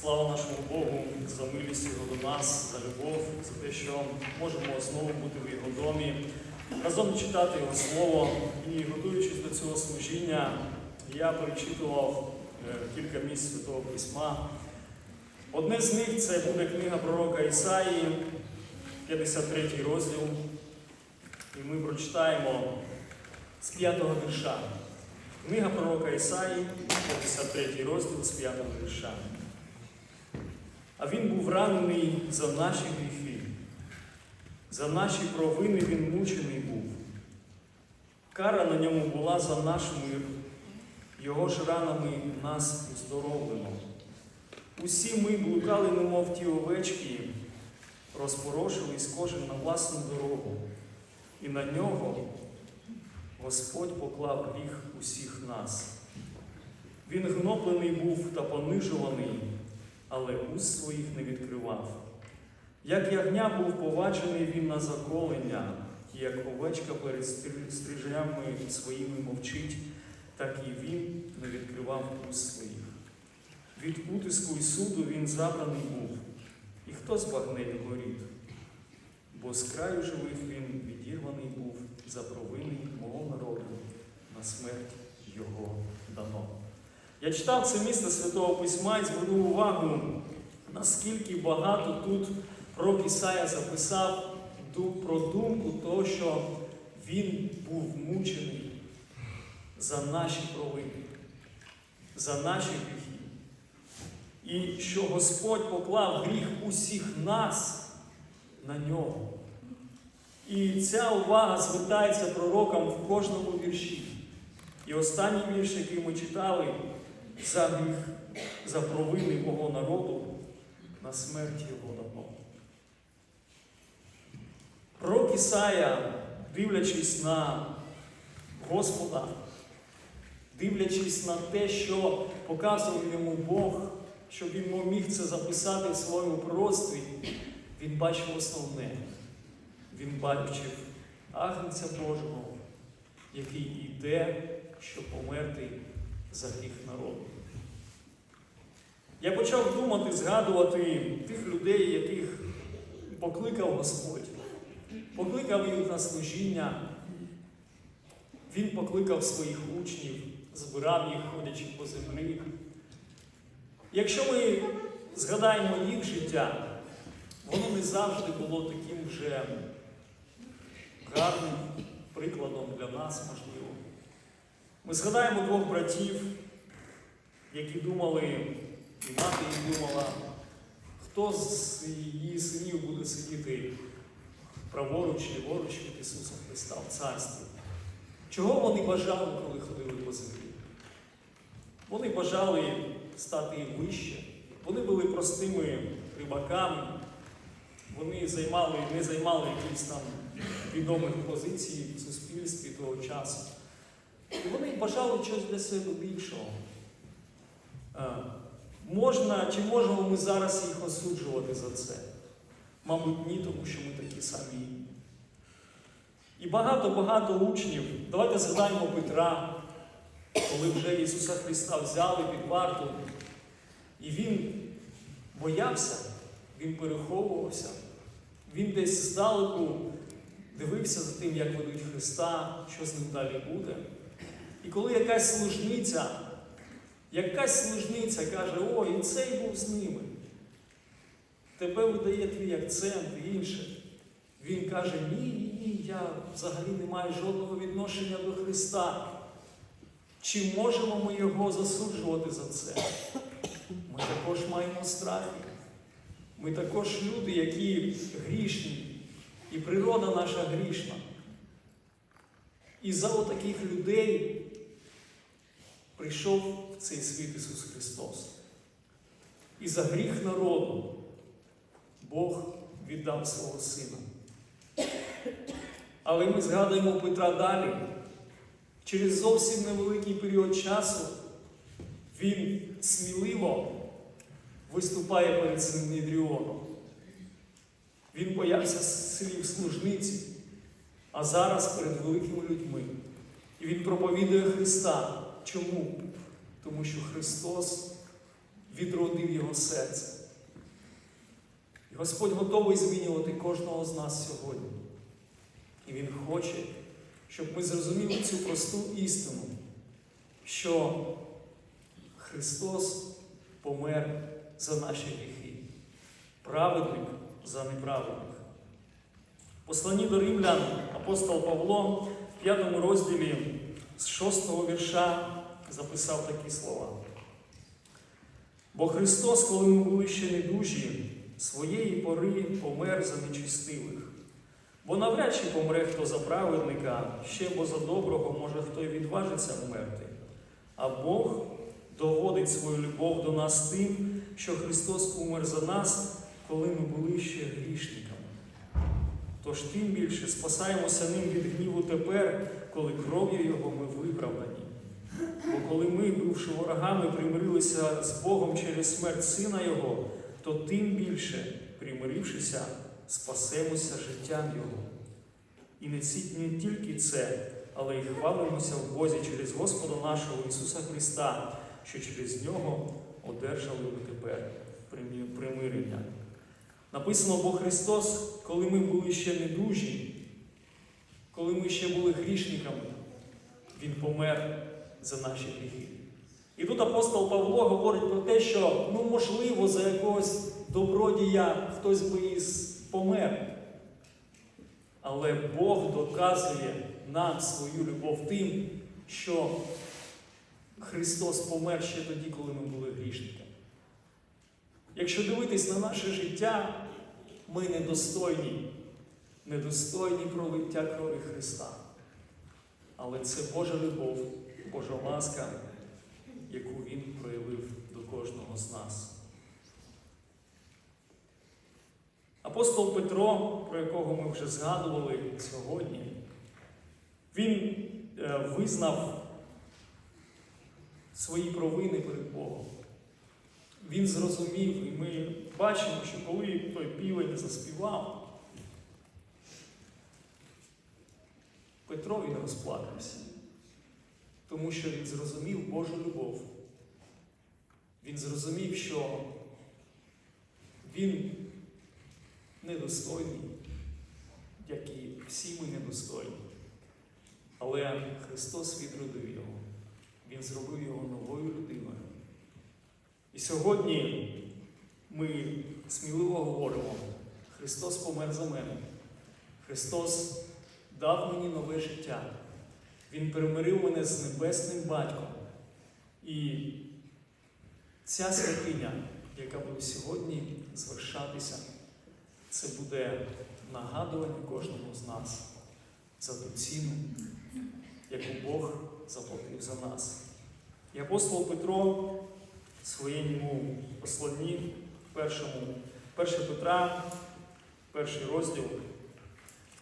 Слава нашому Богу за милість Його до нас, за любов, за те, що можемо знову бути в Його домі, разом читати Його Слово. І готуючись до цього служіння, я перечитував е, кілька місць Святого Письма. Одне з них це буде книга пророка Ісаї, 53 розділ. І ми прочитаємо з 5 вірша. Книга пророка Ісаї, 53 розділ з 5 вірша. А він був ранений за наші гріхи, за наші провини він мучений був. Кара на ньому була за наш мир, його ж ранами нас оздоровлено. Усі ми блукали, немов ті овечки, розпорошились кожен на власну дорогу, і на нього Господь поклав гріх усіх нас. Він гноблений був та понижуваний, але уст своїх не відкривав. Як ягня був поваджений він на заколення, і як овечка перед стри- стрижнями своїми мовчить, так і він не відкривав уст своїх. Від утиску і суду він забраний був, і хто збагне його рід? Бо з краю живих він відірваний був за провини мого народу, на смерть його дано. Я читав це місце Святого Письма і звернув увагу, наскільки багато тут пророк Ісая записав про думку того, що він був мучений за наші провини, за наші гріхи. І що Господь поклав гріх усіх нас на нього. І ця увага звертається пророкам в кожному вірші. І останній вірш, який ми читали, за гріх, за провини мого народу на смерть його дано. Пророк Ісая, дивлячись на Господа, дивлячись на те, що показував йому Бог, щоб він міг це записати в своєму пророцтві, він бачив основне. Він бачив Агнця Божого, який йде, щоб померти за гріх народу. Я почав думати, згадувати тих людей, яких покликав Господь, покликав їх на служіння. Він покликав своїх учнів, збирав їх, ходячи по землі. Якщо ми згадаємо їх життя, воно не завжди було таким вже гарним прикладом для нас, можливо. Ми згадаємо двох братів, які думали, і мати їм думала, хто з її синів буде сидіти праворуч, ліворуч від Ісуса Христа в царстві. Чого вони бажали, коли ходили по землі? Вони бажали стати вище. Вони були простими рибаками, вони займали, не займали якісь там відомих позицій в суспільстві того часу. І вони бажали чогось для себе більшого. Е, Можна, чи можемо ми зараз їх осуджувати за це? Мабуть, ні, тому що ми такі самі. І багато-багато учнів. Давайте згадаємо Петра, коли вже Ісуса Христа взяли під варту, і Він боявся, Він переховувався, Він десь здалеку дивився за тим, як ведуть Христа, що з ним далі буде. І коли якась служниця, якась служниця каже, о, і цей був з ними. Тебе видає твій акцент і інше. Він каже, ні, ні, ні, я взагалі не маю жодного відношення до Христа. Чи можемо ми його засуджувати за це? Ми також маємо страхи. Ми також люди, які грішні, і природа наша грішна. І за отаких людей прийшов в цей світ Ісус Христос. І за гріх народу Бог віддав свого Сина. Але ми згадуємо Петра далі. Через зовсім невеликий період часу він сміливо виступає перед Синедріоном. Він боявся слів служниці, а зараз перед великими людьми. І він проповідує Христа. Чому? Тому що Христос відродив його серце. І Господь готовий змінювати кожного з нас сьогодні. І Він хоче, щоб ми зрозуміли цю просту істину, що Христос помер за наші гріхи, праведник за неправедних. В Посланні до римлян апостол Павло в п'ятому розділі з шостого вірша записав такі слова. Бо Христос, коли ми були ще недужі, своєї пори помер за нечистивих. Бо навряд чи помре хто за праведника, ще бо за доброго може хто й відважиться вмерти. А Бог доводить свою любов до нас тим, що Христос умер за нас, коли ми були ще грішниками. Тож тим більше спасаємося ним від гніву тепер, коли кров'ю Його ми виправдані. Бо коли ми, бувши ворогами, примирилися з Богом через смерть Сина Його, то тим більше, примирившися, спасемося життям Його. І не, тільки це, але й хвалимося в Бозі через Господа нашого Ісуса Христа, що через Нього одержали ви тепер примирення. Написано, бо Христос, коли ми були ще недужі, коли ми ще були грішниками, Він помер за наші гріхи. І тут апостол Павло говорить про те, що ну, можливо, за якогось добродія хтось би і помер. Але Бог доказує нам свою любов тим, що Христос помер ще тоді, коли ми були грішниками. Якщо дивитись на наше життя, ми недостойні, недостойні пролиття крові Христа. Але це Божа любов, Божа ласка, яку Він проявив до кожного з нас. Апостол Петро, про якого ми вже згадували сьогодні, він е, визнав свої провини перед Богом. Він зрозумів, і ми бачимо, що коли той півень заспівав, Петро він розплакався, тому що він зрозумів Божу любов. Він зрозумів, що він недостойний, як і всі ми недостойні. Але Христос відродив його. Він зробив його новою людиною. І сьогодні ми сміливо говоримо: Христос помер за мене. Христос дав мені нове життя. Він примирив мене з небесним батьком. І ця святиня, яка буде сьогодні звершатися, це буде нагадування кожному з нас за ту ціну, яку Бог заплатив за нас. І апостол Петро своєму посланні, першому, 1 Петра, перший розділ,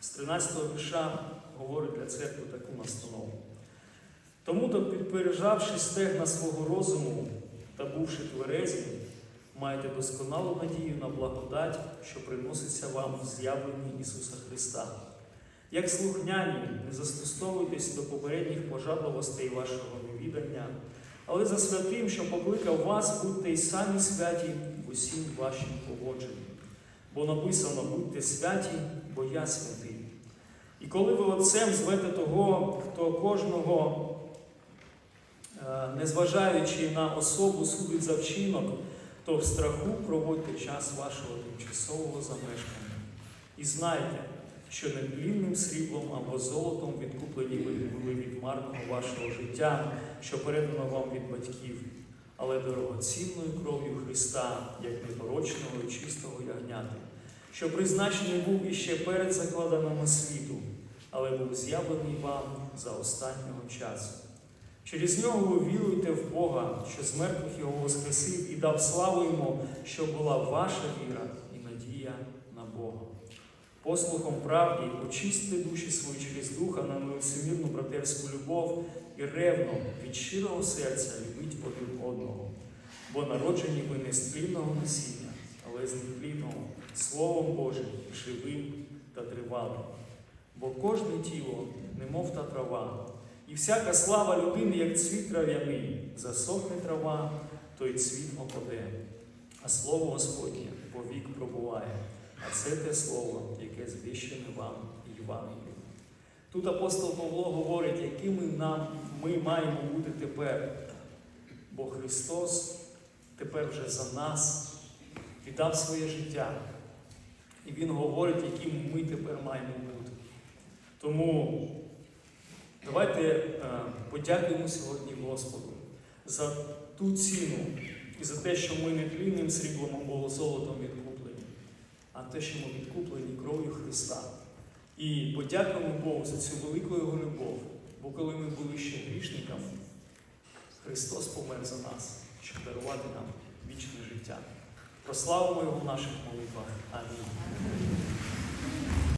з 13 вірша говорить для церкви таку настанову. Тому то, підпережавши стегна свого розуму та бувши тверезі, маєте досконалу надію на благодать, що приноситься вам в з'явленні Ісуса Христа. Як слухняні, не застосовуйтесь до попередніх пожадливостей вашого невідання, але за святим, що покликав вас, будьте й самі святі усім вашім поводженні. Бо написано, будьте святі, бо я святий. І коли ви отцем звете того, хто кожного, е, незважаючи на особу, судить за вчинок, то в страху проводьте час вашого тимчасового замешкання. І знайте, що не длінним сріблом або золотом відкуплені ви марного вашого життя, що передано вам від батьків, але дорогоцінною кров'ю Христа, як непорочного і чистого ягняти, що призначений був іще перед закладаними світу, але був з'явлений вам за останнього часу. Через нього ви віруєте в Бога, що з мертвих його воскресив і дав славу йому, що була ваша віра і надія на Бога. Послухом правді очистите душі свої через духа на нелицемірну братерську любов і ревно від щирого серця любіть один одного, бо народжені ви не з тлінного насіння, але з нетлінного, Словом Божим, живим та тривалим. Бо кожне тіло, немов та трава, і всяка слава людини, як цвіт трав'яний, засохне трава, той цвіт опаде, а слово Господнє повік пробуває. А це те слово, яке звіщене вам Євангелію. Тут апостол Павло говорить, якими нам ми маємо бути тепер. Бо Христос тепер вже за нас віддав своє життя. І Він говорить, яким ми тепер маємо бути. Тому давайте е, подякуємо сьогодні Господу за ту ціну і за те, що ми не тлінним сріблом або золотом а те, що ми відкуплені кров'ю Христа. І подякуємо Богу за цю велику його любов. Бо коли ми були ще грішниками, Христос помер за нас, щоб дарувати нам вічне життя. Прославимо його в наших молитвах. Амінь.